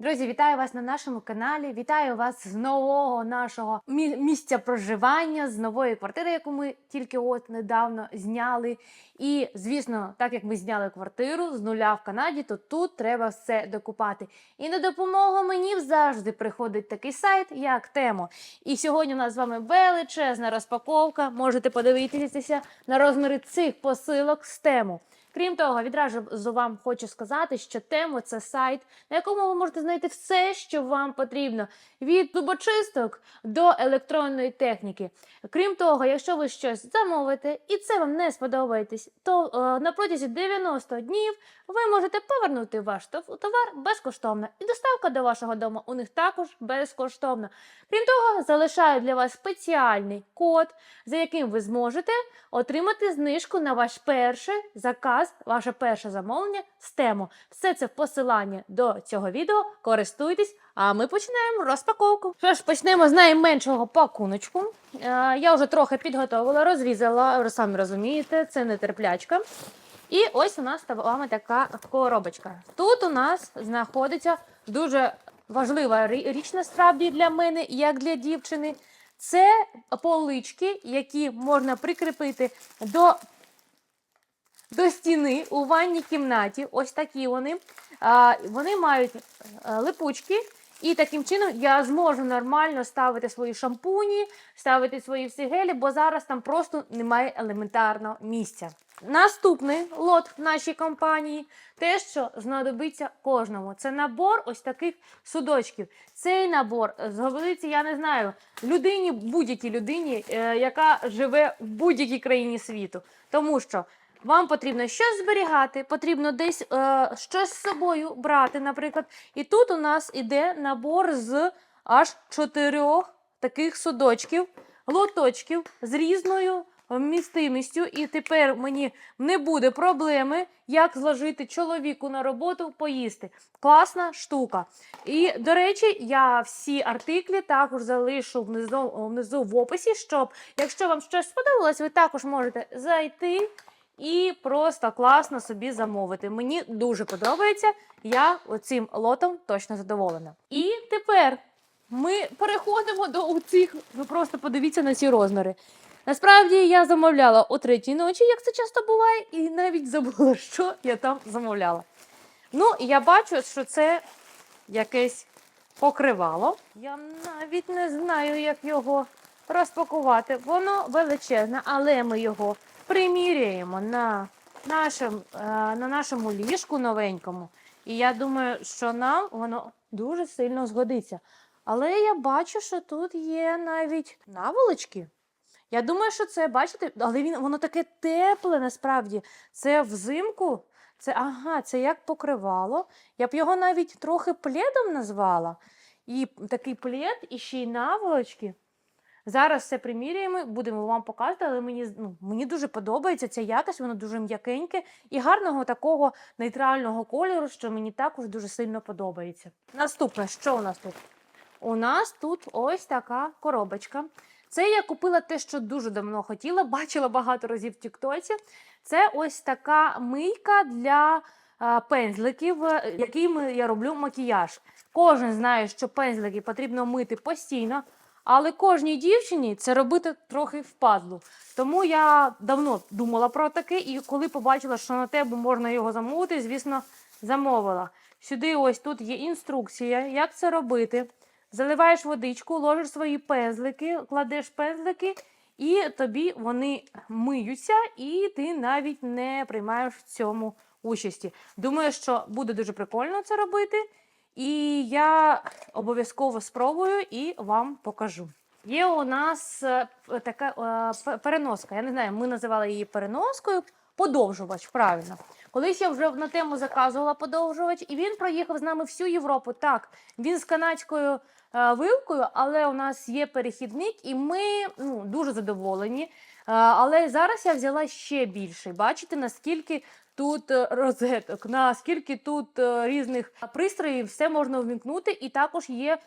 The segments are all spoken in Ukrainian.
Друзі, вітаю вас на нашому каналі. Вітаю вас з нового нашого мі- місця проживання, з нової квартири, яку ми тільки от недавно зняли. І звісно, так як ми зняли квартиру з нуля в Канаді, то тут треба все докупати. І на допомогу мені завжди приходить такий сайт, як Темо. І сьогодні у нас з вами величезна розпаковка. Можете подивитися на розміри цих посилок з Тему. Крім того, відразу вам хочу сказати, що Темо це сайт, на якому ви можете знайти все, що вам потрібно, від зубочисток до електронної техніки. Крім того, якщо ви щось замовите і це вам не сподобається, то е, на протязі 90 днів ви можете повернути ваш товар безкоштовно. І доставка до вашого дому у них також безкоштовна. Крім того, залишаю для вас спеціальний код, за яким ви зможете отримати знижку на ваш перший заказ, ваше перше замовлення з тему. Все це в посиланні до цього відео. Користуйтесь, а ми починаємо розпаковку. Що ж, почнемо з найменшого пакуночку. Е, я вже трохи підготовила, розрізала, ви самі розумієте, це не терплячка. І ось у нас вами така коробочка. Тут у нас знаходиться дуже важлива рі- річ насправді для мене, як для дівчини. Це полички, які можна прикріпити до, до стіни у ванній кімнаті. Ось такі вони. Вони мають е, липучки. І таким чином я зможу нормально ставити свої шампуні, ставити свої всі гелі, бо зараз там просто немає елементарного місця. Наступний лот в нашій компанії те, що знадобиться кожному. Це набор ось таких судочків. Цей набор згодиться, я не знаю, людині, будь-якій людині, е, яка живе в будь-якій країні світу. Тому що вам потрібно щось зберігати, потрібно десь е, щось з собою брати, наприклад. І тут у нас іде набор з аж чотирьох таких судочків, лоточків з різною вмістимістю. І тепер мені не буде проблеми, як зложити чоловіку на роботу поїсти. Класна штука. І, до речі, я всі артиклі також залишу внизу, внизу в описі, щоб, якщо вам щось сподобалось, ви також можете зайти і просто класно собі замовити. Мені дуже подобається. Я цим лотом точно задоволена. І тепер ми переходимо до цих. Ви просто подивіться на ці розміри. Насправді я замовляла о третій ночі, як це часто буває, і навіть забула, що я там замовляла. Ну, я бачу, що це якесь покривало. Я навіть не знаю, як його розпакувати. Воно величезне, але ми його приміряємо на, нашим, е, на нашому ліжку новенькому. І я думаю, що нам воно дуже сильно згодиться. Але я бачу, що тут є навіть наволочки. Я думаю, що це, бачите, але він, воно таке тепле насправді. Це взимку. Це, ага, це як покривало. Я б його навіть трохи пледом назвала. І такий плед, і ще й наволочки. Зараз все приміряємо, будемо вам показувати, але мені, ну, мені дуже подобається ця якість, воно дуже м'якеньке і гарного такого нейтрального кольору, що мені також дуже сильно подобається. Наступне, що у нас тут? У нас тут ось така коробочка. Це я купила те, що дуже давно хотіла, бачила багато разів в Тіктоці. Це ось така мийка для пензликів, е, якими я роблю макіяж. Кожен знає, що пензлики потрібно мити постійно, але кожній дівчині це робити трохи впадлу. Тому я давно думала про таке, і коли побачила, що на тебе можна його замовити, звісно, замовила. Сюди ось тут є інструкція, як це робити. Заливаєш водичку, ложиш свої пензлики, кладеш пензлики, і тобі вони миються, і ти навіть не приймаєш в цьому участі. Думаю, що буде дуже прикольно це робити. І я обов'язково спробую і вам покажу. Є у нас е, така е, переноска. Я не знаю, ми називали її переноскою. Подовжувач, правильно. Колись я вже на тему заказувала подовжувач, і він проїхав з нами всю Європу. Так, він з канадською е, вилкою, але у нас є перехідник, і ми ну, дуже задоволені. Е, але зараз я взяла ще більший. Бачите, наскільки тут е, розеток, наскільки тут е, різних пристроїв, все можна вмікнути. І також є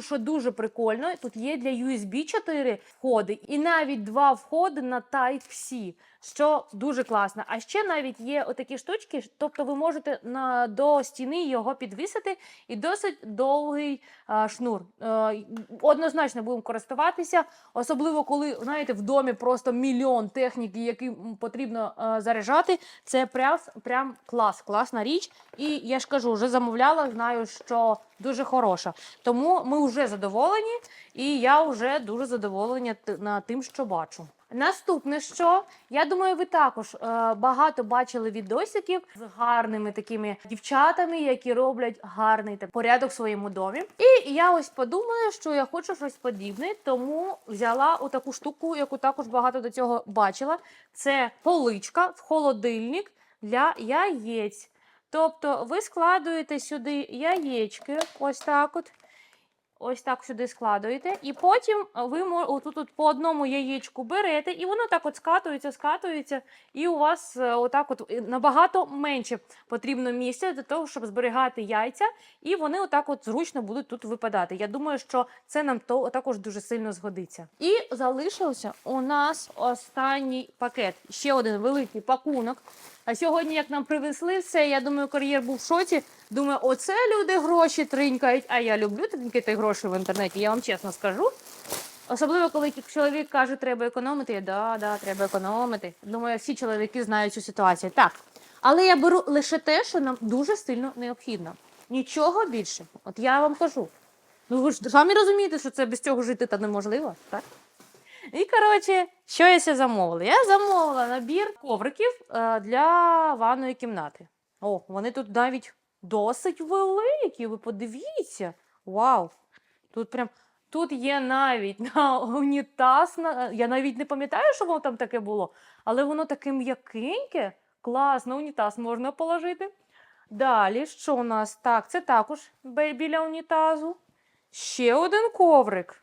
що дуже прикольно. Тут є для USB 4 входи, і навіть два входи на Type-C. що дуже класно. А ще навіть є отакі штучки, тобто ви можете на, до стіни його підвісити і досить довгий а, шнур. Е, й- однозначно будемо користуватися, особливо коли знаєте, в домі просто мільйон техніки, які потрібно е, заряджати. Це прям, прям клас, класна річ. І я ж кажу, вже замовляла, знаю, що дуже хороша. Тому ми вже задоволені, і я вже дуже задоволена на тим, що бачу. Наступне, що я думаю, ви також е, багато бачили відосиків з гарними такими дівчатами, які роблять гарний та порядок в своєму домі. І я ось подумала, що я хочу щось подібне, тому взяла отаку штуку, яку також багато до цього бачила. Це поличка в холодильник для яєць. Тобто ви складуєте сюди яєчки, ось так от. Ось так сюди складуєте, і потім ви отут от по одному яєчку берете, і воно так от скатується, скатується, і у вас е, отак от набагато менше потрібно місця для того, щоб зберігати яйця, і вони отак от зручно будуть тут випадати. Я думаю, що це нам то також дуже сильно згодиться. І залишився у нас останній пакет. Ще один великий пакунок. А сьогодні, як нам привезли все, я думаю, кар'єр був в шоці. Думаю, оце люди гроші тринькають. А я люблю тринькати гроші в інтернеті, я вам чесно скажу. Особливо, коли чоловік каже, треба економити. Я, да, да, треба економити. Думаю, всі чоловіки знають цю ситуацію. Так. Але я беру лише те, що нам дуже сильно необхідно. Нічого більше. От я вам кажу. Ну ви ж самі розумієте, що це без цього жити та неможливо, так? І коротше, що я ще замовила? Я замовила набір ковриків е, для ванної кімнати. О, вони тут навіть досить великі. Ви подивіться. Вау! Тут прям тут є навіть на унітаз. На... Я навіть не пам'ятаю, що воно там таке було, але воно таке м'якеньке. Клас, на унітаз можна положити. Далі, що у нас? Так, це також біля унітазу. Ще один коврик.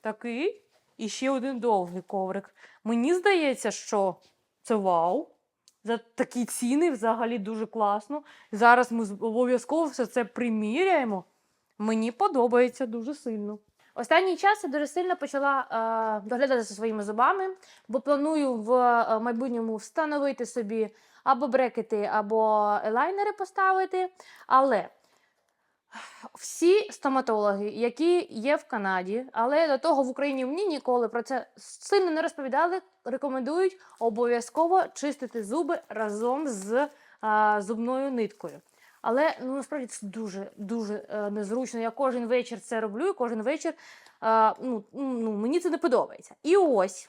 Такий. І ще один довгий коврик. Мені здається, що це вау. За такі ціни взагалі дуже класно. Зараз ми обов'язково все це приміряємо. Мені подобається дуже сильно. Останній час я дуже сильно почала е, доглядати за своїми зубами, бо планую в е, майбутньому встановити собі або брекети, або елайнери поставити. Але всі стоматологи, які є в Канаді, але до того в Україні мені ніколи про це сильно не розповідали, рекомендують обов'язково чистити зуби разом з а, зубною ниткою. Але ну насправді це дуже дуже е, незручно. Я кожен вечір це роблю, і кожен вечір е, ну, ну, мені це не подобається. І ось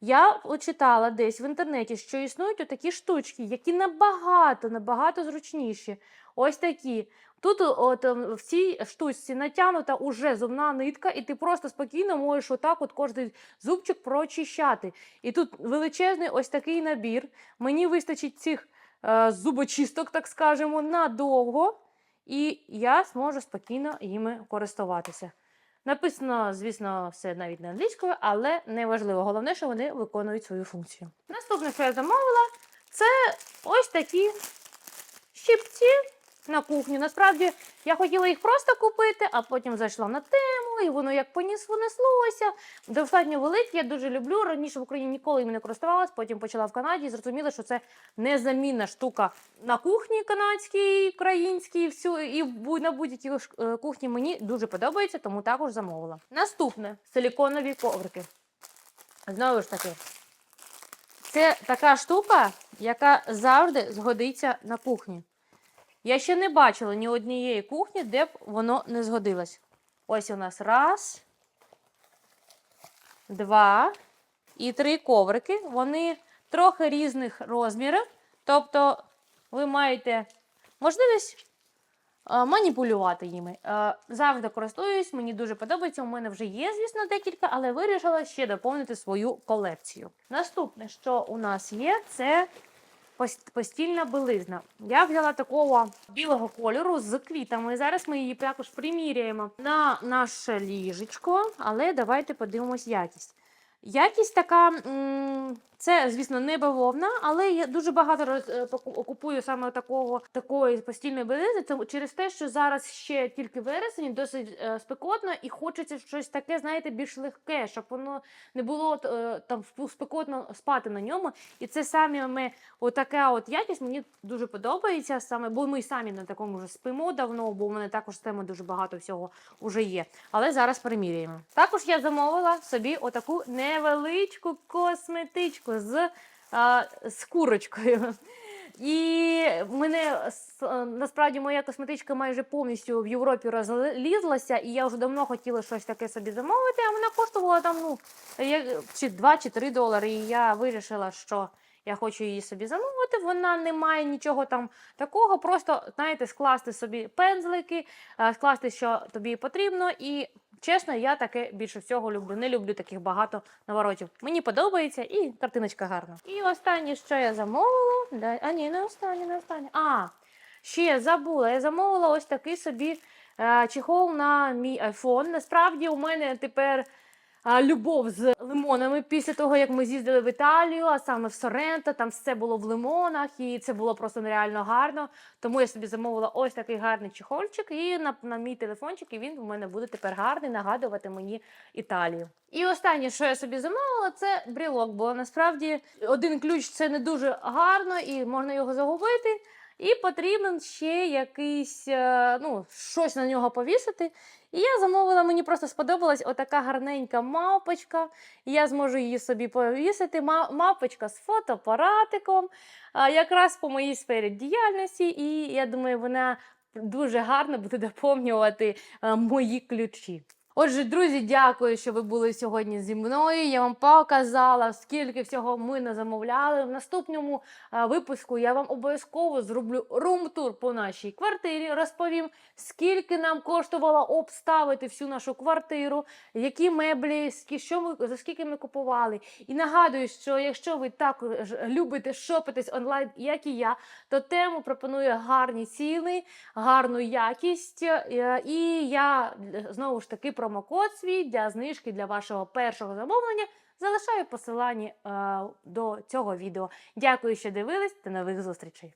я читала десь в інтернеті, що існують отакі штучки, які набагато набагато зручніші. Ось такі. Тут от, ем, в цій штучці натягнута уже зубна нитка, і ти просто спокійно можеш отак от кожен зубчик прочищати. І тут величезний ось такий набір. Мені вистачить цих е, зубочисток, так скажемо, надовго, і я зможу спокійно їми користуватися. Написано, звісно, все навіть на англійською, але неважливо. Головне, що вони виконують свою функцію. Наступне, що я замовила, це ось такі щипці на кухню. Насправді я хотіла їх просто купити, а потім зайшла на тему, і воно як поніс понеслося. Достатньо великі, я дуже люблю. Раніше в Україні ніколи їм не користувалась, потім почала в Канаді і зрозуміла, що це незамінна штука на кухні канадській, українській, всю, і на будь-якій е, кухні мені дуже подобається, тому також замовила. Наступне силіконові коврики. Знову ж таки, це така штука, яка завжди згодиться на кухні. Я ще не бачила ні однієї кухні, де б воно не згодилось. Ось у нас раз, два і три коврики. Вони трохи різних розмірів. Тобто ви маєте можливість е, маніпулювати ними. Е, Завжди користуюсь, мені дуже подобається. У мене вже є, звісно, декілька, але вирішила ще доповнити свою колекцію. Наступне, що у нас є, це постільна білизна. Я взяла такого білого кольору з квітами. Зараз ми її також приміряємо на наше ліжечко, але давайте подивимось якість. Якість така м, Це, звісно, не бавовна, але я дуже багато роз, е, поку- купую саме такого такої постільної білизни, тому через те, що зараз ще тільки вересень, досить е, спекотно, і хочеться щось таке, знаєте, більш легке, щоб воно не було е, там спекотно спати на ньому. І це саме отака от якість мені дуже подобається, саме, бо ми самі на такому вже спимо давно, бо в мене також з теми дуже багато всього вже є. Але зараз приміряємо. Також я замовила собі отаку невеличку косметичку з, а, з курочкою. І мене насправді моя косметичка майже повністю в Європі розлізлася, і я вже давно хотіла щось таке собі замовити, а вона коштувала там ну, чи 2 чи 3 долари. І я вирішила, що я хочу її собі замовити. Вона не має нічого там такого. Просто знаєте, скласти собі пензлики, е, скласти, що тобі потрібно. І чесно, я таке більше всього люблю. Не люблю таких багато наворотів. Мені подобається і картиночка гарна. І останнє, що я замовила. А ні, не останнє, не останнє. А, ще забула. Я замовила ось такий собі е, чехол на мій айфон. Насправді у мене тепер любов з лимонами після того, як ми з'їздили в Італію, а саме в Соренто, там все було в лимонах, і це було просто нереально гарно. Тому я собі замовила ось такий гарний чехольчик, і на, на мій телефончик, і він у мене буде тепер гарний, нагадувати мені Італію. І останнє, що я собі замовила, це брілок, бо насправді один ключ це не дуже гарно і можна його загубити. І потрібен ще якийсь, е, ну, щось на нього повісити. І я замовила, мені просто сподобалась отака гарненька мавпочка. І я зможу її собі повісити. Мапочка з фотоапаратиком, якраз по моїй сфері діяльності. І я думаю, вона дуже гарно буде доповнювати е, мої ключі. Отже, друзі, дякую, що ви були сьогодні зі мною. Я вам показала, скільки всього ми не замовляли. В наступному е, випуску я вам обов'язково зроблю рум-тур по нашій квартирі. Розповім, скільки нам коштувало обставити всю нашу квартиру, які меблі, що ми за скільки ми купували. І нагадую, що якщо ви також любите шопитись онлайн, як і я, то тему пропонує гарні ціни, гарну якість. е, І я знову ж таки промокод свій для знижки для вашого першого замовлення. Залишаю посилання е, до цього відео. Дякую, що дивились. та нових зустрічей!